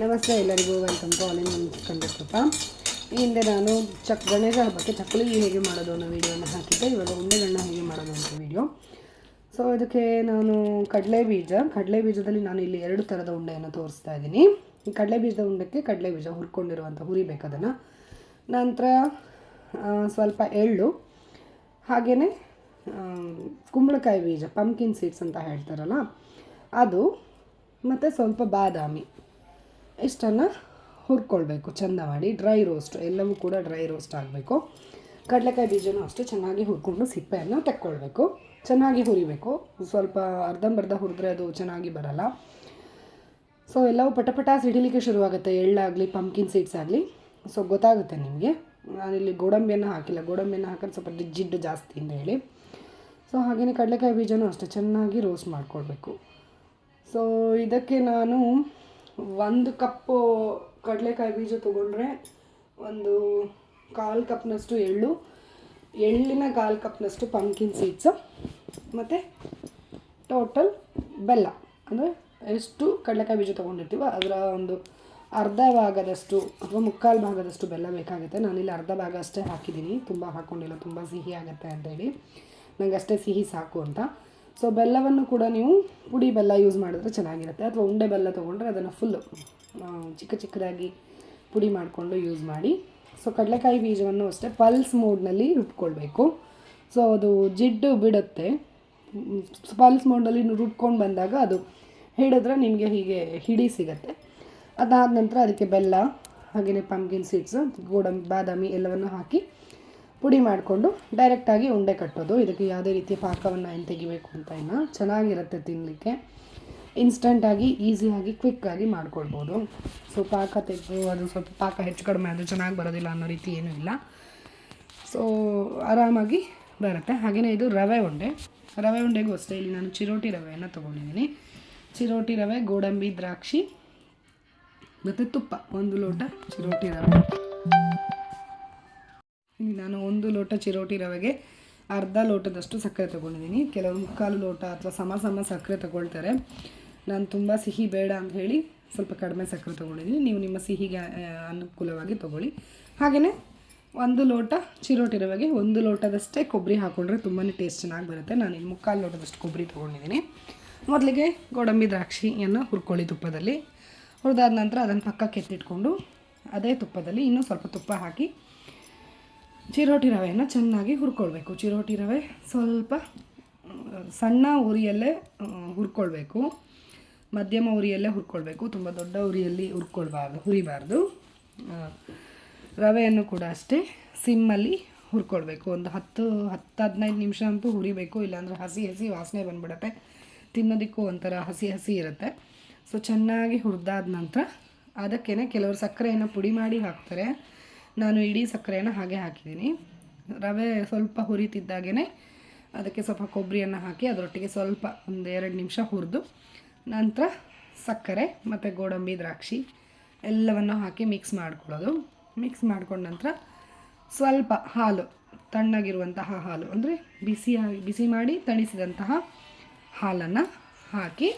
ನಮಸ್ತೆ ಎಲ್ಲರಿಗೂ welcome to online in ಕಂಡಕ್ಟಪ್ಪ ಈ ಹಿಂದೆ ನಾನು ಚಕ್, ಗಣೇಶ ಹಬ್ಬಕ್ಕೆ ಚಕ್ಕಲಿ ಹೇಗೆ ಮಾಡೋದು ಅನ್ನೋ ವೀಡಿಯೋನ ಹಾಕಿದ್ದೆ. ಇವಾಗ ಉಂಡೆಗಳನ್ನ ಹೇಗೆ ಮಾಡೋದು ಅಂತ ವೀಡಿಯೋ ಸೊ ಇದಕ್ಕೆ ನಾನು ಕಡಲೆ ಬೀಜ, ಕಡಲೆ ಬೀಜದಲ್ಲಿ ನಾನು ಇಲ್ಲಿ ಎರಡು ಥರದ ಉಂಡೆಯನ್ನು ತೋರಿಸ್ತಾ ಇದ್ದೀನಿ. ಈ ಕಡಲೆ ಬೀಜದ ಉಂಡಕ್ಕೆ ಕಡಲೆ ಬೀಜ ಹುರ್ಕೊಂಡಿರುವಂಥ ಹುರಿಬೇಕು ಅದನ್ನು ನಂತರ ಸ್ವಲ್ಪ ಎಳ್ಳು ಹಾಗೆಯೇ ಕುಂಬಳಕಾಯಿ ಬೀಜ ಪಂಪ್ಕಿನ್ ಸೀಡ್ಸ್ ಅಂತ ಹೇಳ್ತಾರಲ್ಲ, ಅದು, ಮತ್ತು ಸ್ವಲ್ಪ ಬಾದಾಮಿ. ಇಷ್ಟನ್ನು ಹುರ್ಕೊಳ್ಬೇಕು. ಚೆಂದ ಮಾಡಿ ಡ್ರೈ ರೋಸ್ಟ್ ಎಲ್ಲವೂ ಕೂಡ ಡ್ರೈ ರೋಸ್ಟ್ ಆಗಬೇಕು. ಕಡಲೆಕಾಯಿ ಬೀಜನೂ ಅಷ್ಟು ಚೆನ್ನಾಗಿ ಹುರ್ಕೊಂಡು ಸಿಪ್ಪೆಯನ್ನು ತೆಕ್ಕೊಳ್ಬೇಕು. ಚೆನ್ನಾಗಿ ಹುರಿಬೇಕು. ಸ್ವಲ್ಪ ಅರ್ಧಂಬರ್ಧ ಹುರಿದ್ರೆ ಅದು ಚೆನ್ನಾಗಿ ಬರಲ್ಲ. ಸೊ ಎಲ್ಲವೂ ಪಟಪಟ ಸಿಡಿಲಿಕ್ಕೆ ಶುರುವಾಗುತ್ತೆ. ಎಳ್ಳಾಗಲಿ ಪಂಪ್ಕಿನ್ ಸೀಡ್ಸ್ ಆಗಲಿ. ಸೊ ಗೊತ್ತಾಗುತ್ತೆ ನಿಮಗೆ. ನಾನಿಲ್ಲಿ ಗೋಡಂಬಿಯನ್ನು ಹಾಕಿಲ್ಲ. ಗೋಡಂಬಿಯನ್ನು ಹಾಕಿದ್ರೆ ಸ್ವಲ್ಪ ಜಿಡ್ಡು ಜಾಸ್ತಿ ಅಂತ ಹೇಳಿ. ಸೊ ಹಾಗೆಯೇ ಕಡಲೆಕಾಯಿ ಬೀಜನೂ ಅಷ್ಟೇ ಚೆನ್ನಾಗಿ ರೋಸ್ಟ್ ಮಾಡ್ಕೊಳ್ಬೇಕು. ಸೊ ಇದಕ್ಕೆ ನಾನು ಒಂದು ಕಪ್ಪು ಕಡಲೆಕಾಯಿ ಬೀಜ ತೊಗೊಂಡ್ರೆ ಒಂದು ಕಾಲು ಕಪ್ನಷ್ಟು ಎಳ್ಳು, ಎಳ್ಳಿನ ಕಾಲು ಕಪ್ನಷ್ಟು ಪಂಕಿನ್ ಸೀಡ್ಸು ಮತ್ತು ಟೋಟಲ್ ಬೆಲ್ಲ. ಅಂದರೆ ಎಷ್ಟು ಕಡಲೆಕಾಯಿ ಬೀಜ ತೊಗೊಂಡಿರ್ತೀವೋ ಅದರ ಒಂದು ಅರ್ಧ ಭಾಗದಷ್ಟು ಅಥವಾ ಮುಕ್ಕಾಲು ಭಾಗದಷ್ಟು ಬೆಲ್ಲ ಬೇಕಾಗುತ್ತೆ. ನಾನಿಲ್ಲಿ ಅರ್ಧ ಭಾಗ ಅಷ್ಟೇ ಹಾಕಿದ್ದೀನಿ. ತುಂಬ ಹಾಕ್ಕೊಂಡಿಲ್ಲ ತುಂಬ ಸಿಹಿ ಆಗುತ್ತೆ ಅಂತೇಳಿ ನನಗೆ ಅಷ್ಟೇ ಸಿಹಿ ಸಾಕು ಅಂತ. ಸೊ ಬೆಲ್ಲವನ್ನು ಕೂಡ ನೀವು ಪುಡಿ ಬೆಲ್ಲ ಯೂಸ್ ಮಾಡಿದ್ರೆ ಚೆನ್ನಾಗಿರುತ್ತೆ. ಅಥವಾ ಉಂಡೆ ಬೆಲ್ಲ ತೊಗೊಂಡ್ರೆ ಅದನ್ನು ಫುಲ್ಲು ಚಿಕ್ಕ ಚಿಕ್ಕದಾಗಿ ಪುಡಿ ಮಾಡಿಕೊಂಡು ಯೂಸ್ ಮಾಡಿ. ಸೊ ಕಡಲೆಕಾಯಿ ಬೀಜವನ್ನು ಅಷ್ಟೇ ಪಲ್ಸ್ ಮೋಡ್ನಲ್ಲಿ ರುಬ್ಕೊಳ್ಬೇಕು. ಸೊ ಅದು ಜಿಡ್ಡು ಬಿಡುತ್ತೆ. ಪಲ್ಸ್ ಮೋಡ್ನಲ್ಲಿ ರುಬ್ಕೊಂಡು ಬಂದಾಗ ಅದು ಹಿಡಿದ್ರೆ ನಿಮಗೆ ಹೀಗೆ ಹಿಡಿ ಸಿಗತ್ತೆ. ಅದಾದ ನಂತರ ಅದಕ್ಕೆ ಬೆಲ್ಲ ಹಾಗೆಯೇ ಪಂಪ್ಕಿನ್ ಸೀಡ್ಸು ಗೋಡಂಬಿ, ಬಾದಾಮಿ ಎಲ್ಲವನ್ನು ಹಾಕಿ ಪುಡಿ ಮಾಡಿಕೊಂಡು ಡೈರೆಕ್ಟಾಗಿ ಉಂಡೆ ಕಟ್ಟೋದು. ಇದಕ್ಕೆ ಯಾವುದೇ ರೀತಿಯ ಪಾಕವನ್ನು ಏನು ತೆಗಿಬೇಕು ಅಂತ ಇಲ್ಲ. ಚೆನ್ನಾಗಿರುತ್ತೆ ತಿನ್ನಲಿಕ್ಕೆ ಇನ್ಸ್ಟಂಟಾಗಿ ಈಸಿಯಾಗಿ ಕ್ವಿಕ್ಕಾಗಿ ಮಾಡ್ಕೊಳ್ಬೋದು. ಸೊ ಪಾಕ ತೆಗೆದು, ಅದು ಸ್ವಲ್ಪ ಪಾಕ ಹೆಚ್ಚು ಕಡಿಮೆ ಅದು ಚೆನ್ನಾಗಿ ಬರೋದಿಲ್ಲ ಅನ್ನೋ ರೀತಿ ಏನೂ ಇಲ್ಲ. ಸೊ ಆರಾಮಾಗಿ ಬರುತ್ತೆ. ಹಾಗೆಯೇ ಇದು ರವೆ ಉಂಡೆ. ರವೆ ಉಂಡೆಗೂ ಅಷ್ಟೇ. ಇಲ್ಲಿ ನಾನು ಚಿರೋಟಿ ರವೆಯನ್ನು ತೊಗೊಂಡಿದ್ದೀನಿ. ಚಿರೋಟಿ ರವೆ, ಗೋಡಂಬಿ, ದ್ರಾಕ್ಷಿ, ಮತ್ತು ತುಪ್ಪ. ಒಂದು ಲೋಟ ಚಿರೋಟಿ ರವೆ. ನಾನು ಒಂದು ಲೋಟ ಚಿರೋಟಿ ರವೆಗೆ ಅರ್ಧ ಲೋಟದಷ್ಟು ಸಕ್ಕರೆ ತೊಗೊಂಡಿದ್ದೀನಿ. ಕೆಲವು ಮುಕ್ಕಾಲು ಲೋಟ ಅಥವಾ ಸಮ ಸಮ ಸಕ್ಕರೆ ತೊಗೊಳ್ತಾರೆ. ನಾನು ತುಂಬ ಸಿಹಿ ಬೇಡ ಅಂತ ಹೇಳಿ ಸ್ವಲ್ಪ ಕಡಿಮೆ ಸಕ್ಕರೆ ತೊಗೊಂಡಿದ್ದೀನಿ. ನೀವು ನಿಮ್ಮ ಸಿಹಿಗೆ ಅನುಕೂಲವಾಗಿ ತೊಗೊಳ್ಳಿ. ಹಾಗೆಯೇ ಒಂದು ಲೋಟ ಚಿರೋಟಿ ರವೆಗೆ ಒಂದು ಲೋಟದಷ್ಟೇ ಕೊಬ್ಬರಿ ಹಾಕ್ಕೊಂಡ್ರೆ ತುಂಬಾ ಟೇಸ್ಟ್ ಚೆನ್ನಾಗಿ ಬರುತ್ತೆ. ನಾನು ಇಲ್ಲಿ ಮುಕ್ಕಾಲು ಲೋಟದಷ್ಟು ಕೊಬ್ಬರಿ ತೊಗೊಂಡಿದ್ದೀನಿ. ಮೊದಲಿಗೆ ಗೋಡಂಬಿ ದ್ರಾಕ್ಷಿಯನ್ನು ಹುರ್ಕೊಳ್ಳಿ ತುಪ್ಪದಲ್ಲಿ. ಹುರಿದಾದ ನಂತರ ಅದನ್ನು ಪಕ್ಕಕ್ಕೆ ಎತ್ತಿಟ್ಕೊಂಡು ಅದೇ ತುಪ್ಪದಲ್ಲಿ ಇನ್ನೂ ಸ್ವಲ್ಪ ತುಪ್ಪ ಹಾಕಿ ಚಿರೋಟಿ ರವೆಯನ್ನು ಚೆನ್ನಾಗಿ ಹುರ್ಕೊಳ್ಬೇಕು. ಚಿರೋಟಿ ರವೆ ಸ್ವಲ್ಪ ಸಣ್ಣ ಉರಿಯಲ್ಲೇ ಹುರ್ಕೊಳ್ಬೇಕು. ಮಧ್ಯಮ ಉರಿಯಲ್ಲೇ ಹುರ್ಕೊಳ್ಬೇಕು. ತುಂಬ ದೊಡ್ಡ ಉರಿಯಲ್ಲಿ ಹುರ್ಕೊಳ್ಬಾರ್ದು, ಹುರಿಬಾರ್ದು. ರವೆಯನ್ನು ಕೂಡ ಅಷ್ಟೇ ಸಿಮ್ಮಲ್ಲಿ ಹುರ್ಕೊಳ್ಬೇಕು. ಒಂದು ಹತ್ತು ಹತ್ತು ಹದಿನೈದು ನಿಮಿಷ ಅಂತೂ ಹುರಿಬೇಕು. ಇಲ್ಲಾಂದರೆ ಹಸಿ ಹಸಿ ವಾಸನೆ ಬಂದ್ಬಿಡತ್ತೆ. ತಿನ್ನೋದಕ್ಕೂ ಒಂಥರ ಹಸಿ ಹಸಿ ಇರುತ್ತೆ. ಸೊ, ಚೆನ್ನಾಗಿ ಹುರಿದಾದ ನಂತರ ಅದಕ್ಕೇ ಕೆಲವರು ಸಕ್ಕರೆಯನ್ನು ಪುಡಿ ಮಾಡಿ ಹಾಕ್ತಾರೆ. ನಾನು ಇಡೀ ಸಕ್ಕರೆಯನ್ನು ಹಾಗೆ ಹಾಕಿದ್ದೀನಿ. ರವೆ ಸ್ವಲ್ಪ ಹುರಿತಿದ್ದಾಗೇ ಅದಕ್ಕೆ ಸ್ವಲ್ಪ ಕೊಬ್ಬರಿಯನ್ನು ಹಾಕಿ ಅದರೊಟ್ಟಿಗೆ ಸ್ವಲ್ಪ ಒಂದು ಎರಡು ನಿಮಿಷ ಹುರಿದು ನಂತರ ಸಕ್ಕರೆ ಮತ್ತು ಗೋಡಂಬಿ, ದ್ರಾಕ್ಷಿ ಎಲ್ಲವನ್ನು ಹಾಕಿ ಮಿಕ್ಸ್ ಮಾಡ್ಕೊಳ್ಳೋದು. ಮಿಕ್ಸ್ ಮಾಡ್ಕೊಂಡ ನಂತರ ಸ್ವಲ್ಪ ಹಾಲು, ತಣ್ಣಗಿರುವಂತಹ ಹಾಲು, ಅಂದರೆ ಬಿಸಿಯಾಗಿ ಬಿಸಿ ಮಾಡಿ ತಣಿಸಿದಂತಹ ಹಾಲನ್ನು ಹಾಕಿ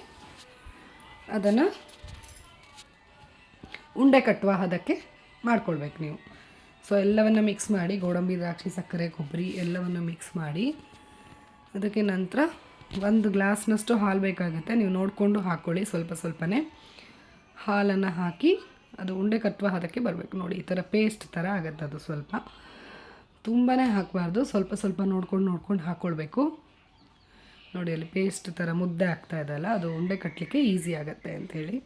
ಅದನ್ನು ಉಂಡೆ ಕಟ್ಟುವ ಹದಕ್ಕೆ ಮಾಡ್ಕೊಳ್ಬೇಕು ನೀವು. ಸೊ ಎಲ್ಲವನ್ನು ಮಿಕ್ಸ್ ಮಾಡಿ ಗೋಡಂಬಿ, ದ್ರಾಕ್ಷಿ, ಸಕ್ಕರೆ, ಕೊಬ್ಬರಿ ಎಲ್ಲವನ್ನು ಮಿಕ್ಸ್ ಮಾಡಿ ಅದಕ್ಕೆ ನಂತರ ಒಂದು ಗ್ಲಾಸ್ನಷ್ಟು ಹಾಲು ಬೇಕಾಗುತ್ತೆ. ನೀವು ನೋಡಿಕೊಂಡು ಹಾಕ್ಕೊಳ್ಳಿ ಸ್ವಲ್ಪ ಸ್ವಲ್ಪನೇ. ಹಾಲನ್ನು ಹಾಕಿ ಅದು ಉಂಡೆ ಕಟ್ಟುವ ಅದಕ್ಕೆ ಬರಬೇಕು ನೋಡಿ. ಈ ಥರ ಪೇಸ್ಟ್ ಥರ ಆಗುತ್ತೆ ಅದು ಸ್ವಲ್ಪ. ತುಂಬಾ ಹಾಕಬಾರ್ದು. ಸ್ವಲ್ಪ ಸ್ವಲ್ಪ ನೋಡ್ಕೊಂಡು ನೋಡ್ಕೊಂಡು ಹಾಕ್ಕೊಳ್ಬೇಕು ನೋಡಿ, ಅಲ್ಲಿ ಪೇಸ್ಟ್ ಥರ ಮುದ್ದೆ ಆಗ್ತಾ ಇದೆಯಲ್ಲ ಅದು ಉಂಡೆ ಕಟ್ಟಲಿಕ್ಕೆ ಈಸಿ ಆಗುತ್ತೆ ಅಂಥೇಳಿ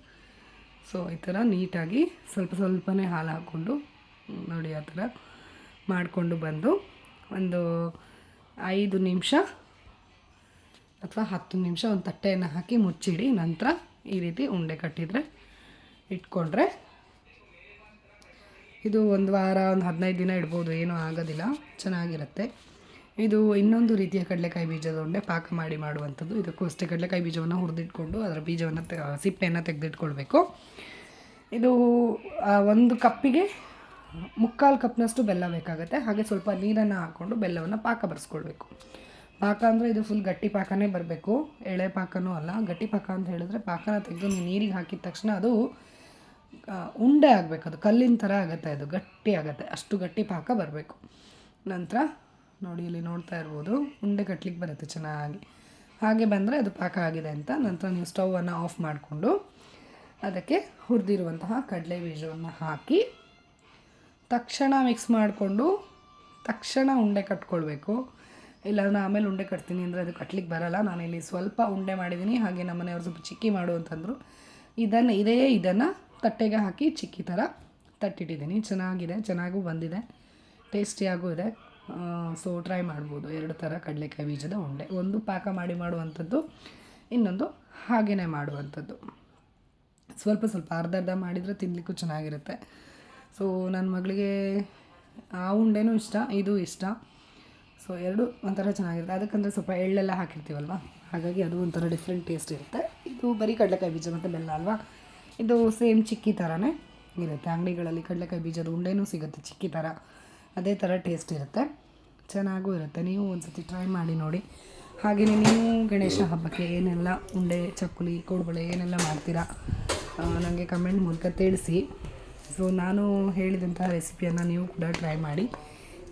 ಸೊ ಈ ಥರ ನೀಟಾಗಿ ಸ್ವಲ್ಪ ಸ್ವಲ್ಪನೇ ಹಾಲು ಹಾಕ್ಕೊಂಡು ನೋಡಿ ಆ ಥರ ಮಾಡಿಕೊಂಡು ಬಂದು ಒಂದು ಐದು ನಿಮಿಷ ಅಥವಾ ಹತ್ತು ನಿಮಿಷ ಒಂದು ತಟ್ಟೆಯನ್ನು ಹಾಕಿ ಮುಚ್ಚಿಡಿ. ನಂತರ ಈ ರೀತಿ ಉಂಡೆ ಕಟ್ಟಿದರೆ ಇಟ್ಕೊಂಡ್ರೆ ಇದು ಒಂದು ವಾರ, ಒಂದು ಹದಿನೈದು ದಿನ ಇಡ್ಬೋದು. ಏನೂ ಆಗೋದಿಲ್ಲ. ಚೆನ್ನಾಗಿರುತ್ತೆ. ಇದು ಇನ್ನೊಂದು ರೀತಿಯ ಕಡಲೆಕಾಯಿ ಬೀಜದ ಉಂಡೆ ಪಾಕ ಮಾಡಿ ಮಾಡುವಂಥದ್ದು. ಇದಕ್ಕೂ ಅಷ್ಟೇ ಕಡಲೆಕಾಯಿ ಬೀಜವನ್ನು ಹುರಿದಿಟ್ಕೊಂಡು ಅದರ ಬೀಜವನ್ನು ತೆ ಸಿಪ್ಪೆಯನ್ನು ತೆಗೆದಿಟ್ಕೊಳ್ಬೇಕು. ಇದು ಒಂದು ಕಪ್ಪಿಗೆ ಮುಕ್ಕಾಲು ಕಪ್ನಷ್ಟು ಬೆಲ್ಲ ಬೇಕಾಗುತ್ತೆ. ಹಾಗೆ ಸ್ವಲ್ಪ ನೀರನ್ನು ಹಾಕ್ಕೊಂಡು ಬೆಲ್ಲವನ್ನು ಪಾಕ ಬರೆಸ್ಕೊಳ್ಬೇಕು. ಪಾಕ ಅಂದರೆ ಇದು ಫುಲ್ ಗಟ್ಟಿ ಪಾಕನೇ ಬರಬೇಕು. ಎಳೆ ಪಾಕನೂ ಅಲ್ಲ. ಗಟ್ಟಿ ಪಾಕ ಅಂತ ಹೇಳಿದ್ರೆ ಪಾಕನ ತೆಗೆದು ನೀವು ನೀರಿಗೆ ಹಾಕಿದ ತಕ್ಷಣ ಅದು ಉಂಡೆ ಆಗಬೇಕು. ಅದು ಕಲ್ಲಿನ ಥರ ಆಗುತ್ತೆ ಅದು. ಗಟ್ಟಿ ಆಗುತ್ತೆ. ಅಷ್ಟು ಗಟ್ಟಿ ಪಾಕ ಬರಬೇಕು. ನಂತರ ನೋಡಿ, ಇಲ್ಲಿ ನೋಡ್ತಾ ಇರ್ಬೋದು. ಉಂಡೆ ಕಟ್ಲಿಕ್ಕೆ ಬರುತ್ತೆ ಚೆನ್ನಾಗಿ. ಹಾಗೆ ಬಂದರೆ ಅದು ಪಾಕ ಆಗಿದೆ ಅಂತ. ನಂತರ ನೀವು ಸ್ಟವನ್ನು ಆಫ್ ಮಾಡಿಕೊಂಡು ಅದಕ್ಕೆ ಹುರಿದಿರುವಂತಹ ಕಡಲೆ ಬೀಜವನ್ನು ಹಾಕಿ ತಕ್ಷಣ ಮಿಕ್ಸ್ ಮಾಡಿಕೊಂಡು ತಕ್ಷಣ ಉಂಡೆ ಕಟ್ಕೊಳ್ಬೇಕು. ಇಲ್ಲ ನಾನು ಆಮೇಲೆ ಉಂಡೆ ಕಟ್ತೀನಿ ಅಂದರೆ ಅದು ಕಟ್ಲಿಕ್ಕೆ ಬರಲ್ಲ. ನಾನು ಇಲ್ಲಿ ಸ್ವಲ್ಪ ಉಂಡೆ ಮಾಡಿದ್ದೀನಿ. ಹಾಗೆ ನಮ್ಮ ಮನೆಯವ್ರು ಸ್ವಲ್ಪ ಚಿಕ್ಕಿ ಮಾಡು ಅಂತಂದರು. ಇದನ್ನು, ಇದೇ ಇದನ್ನು ತಟ್ಟೆಗೆ ಹಾಕಿ ಚಿಕ್ಕಿ ಥರ ತಟ್ಟಿಟ್ಟಿದ್ದೀನಿ. ಚೆನ್ನಾಗಿದೆ, ಚೆನ್ನಾಗೂ ಬಂದಿದೆ. ಟೇಸ್ಟಿಯಾಗೂ ಇದೆ. ಸೊ, ಟ್ರೈ ಮಾಡ್ಬೋದು. ಎರಡು ಥರ ಕಡಲೆಕಾಯಿ ಬೀಜದ ಉಂಡೆ. ಒಂದು ಪಾಕ ಮಾಡಿ ಮಾಡುವಂಥದ್ದು, ಇನ್ನೊಂದು ಹಾಗೆಯೇ ಮಾಡುವಂಥದ್ದು. ಸ್ವಲ್ಪ ಸ್ವಲ್ಪ ಅರ್ಧ ಅರ್ಧ ಮಾಡಿದರೆ ತಿನ್ನಲಿಕ್ಕೂ ಚೆನ್ನಾಗಿರುತ್ತೆ. ಸೊ ನನ್ನ ಮಗಳಿಗೆ ಆ ಉಂಡೆನೂ ಇಷ್ಟ, ಇದು ಇಷ್ಟ. ಸೊ ಎರಡು ಒಂಥರ ಚೆನ್ನಾಗಿರುತ್ತೆ. ಅದಕ್ಕಂದರೆ ಸ್ವಲ್ಪ ಎಳ್ಳೆಲ್ಲ ಹಾಕಿರ್ತೀವಲ್ವ? ಹಾಗಾಗಿ ಅದು ಒಂಥರ ಡಿಫ್ರೆಂಟ್ ಟೇಸ್ಟ್ ಇರುತ್ತೆ. ಇದು ಬರೀ ಕಡಲೆಕಾಯಿ ಬೀಜ ಮತ್ತು ಬೆಲ್ಲ ಅಲ್ವಾ? ಇದು ಸೇಮ್ ಚಿಕ್ಕಿ ಥರನೇ ಇರುತ್ತೆ. ಅಂಗಡಿಗಳಲ್ಲಿ ಕಡಲೆಕಾಯಿ ಬೀಜದ ಉಂಡೆನೂ ಸಿಗುತ್ತೆ, ಚಿಕ್ಕಿ ಥರ ಅದೇ ಥರ ಟೇಸ್ಟ್ ಇರುತ್ತೆ. ಚೆನ್ನಾಗೂ ಇರುತ್ತೆ. ನೀವು ಒಂದ್ಸತಿ ಟ್ರೈ ಮಾಡಿ ನೋಡಿ. ಹಾಗೆಯೇ ನೀವು ಗಣೇಶ ಹಬ್ಬಕ್ಕೆ ಏನೆಲ್ಲ ಉಂಡೆ, ಚಕ್ಕುಲಿ, ಕೋಡುಬಳೆ ಏನೆಲ್ಲ ಮಾಡ್ತೀರಾ ನನಗೆ ಕಮೆಂಟ್ ಮೂಲಕ ತಿಳಿಸಿ. ಸೊ ನಾನು ಹೇಳಿದಂತಹ ರೆಸಿಪಿಯನ್ನು ನೀವು ಕೂಡ ಟ್ರೈ ಮಾಡಿ.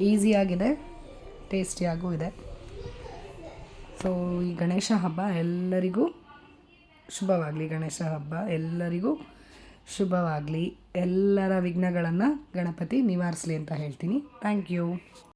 ಈಸಿಯಾಗಿದೆ ಟೇಸ್ಟಿಯಾಗೂ ಇದೆ. ಸೊ ಈ ಗಣೇಶ ಹಬ್ಬ ಎಲ್ಲರಿಗೂ ಶುಭವಾಗಲಿ. ಗಣೇಶ ಹಬ್ಬ ಎಲ್ಲರಿಗೂ ಶುಭವಾಗಲಿ. ಎಲ್ಲರ ವಿಘ್ನಗಳನ್ನು ಗಣಪತಿ ನಿವಾರಿಸಲಿ ಅಂತ ಹೇಳ್ತೀನಿ. Thank you